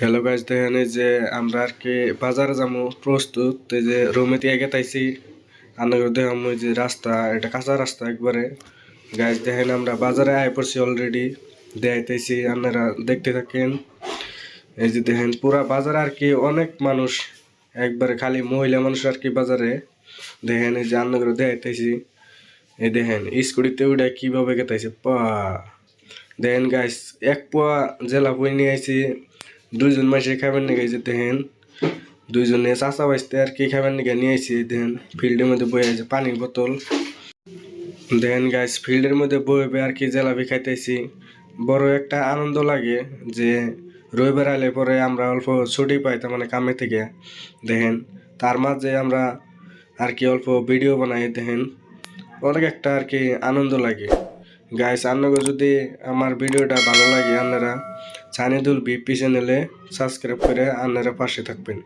Hello guys দেখেন যে আমরা আর কি বাজারে যাব প্রস্তুত। এই যে রুমে দিয়ে গেতাইছি। আনাগর দেখাম ওই যে রাস্তা, এটা কাঁচা রাস্তা একবারে। গাইজ দেখেন আমরা বাজারে আয় পড়ছি অলরেডি দেখাইতেছি, আপনারা দেখতে থাকেন। এই যে দেখেন, পুরা বাজারে আর কি অনেক মানুষ, একবারে খালি মহিলা মানুষ আর কি বাজারে। দেখেন এই যে আন্নাগর দেখাইতেছি। এই দেখেন, স্কুটিতে উঠে কীভাবে গেতাইছে, পা। দেখেন গাইস এক পোয়া জেলা বই নিয়ে আইছি। দুইজন মাসে খাবেন নাকি এই যে দেখেন। দুইজনে চাষা বাঁচতে আর কি খাবেন নাকি নিয়ে আইছি, দেখেন। ফিল্ডের মধ্যে বয়ে আছে পানির বোতল। দেখেন গাইস ফিল্ডের মধ্যে বয়ে আর কি জেলাপি খাইতেছি। বড় একটা আনন্দ লাগে যে রবিবার আলে পরে আমরা অল্প ছুটি পাই, তার মানে কামে থেকে। দেখেন, তার মাঝে আমরা আর কি অল্প ভিডিও বানাই, দেখেন। অনেক একটা আর কি আনন্দ লাগে। গাইস আপনাকে যদি আমার ভিডিওটা ভালো লাগে আপনারা চানিদুল বিপি চ্যানেলে সাবস্ক্রাইব করে আপনারা পাশে থাকবেন।